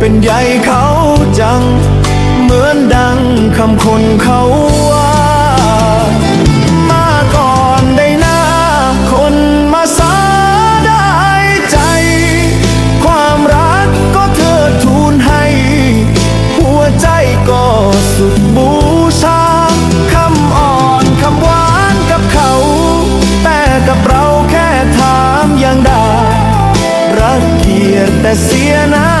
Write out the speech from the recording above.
เป็นใหญ่เขาจัง เหมือนดังคำคนเขาว่ามาก่อนได้หน้าคนมาสาได้ใจ ความรักก็เธอทูลให้ หัวใจก็สุดบูชาคำอ่อนคำหวานกับเขา แต่กับเราแค่ถามยังได้รักเกียรติแต่เสียน้ำ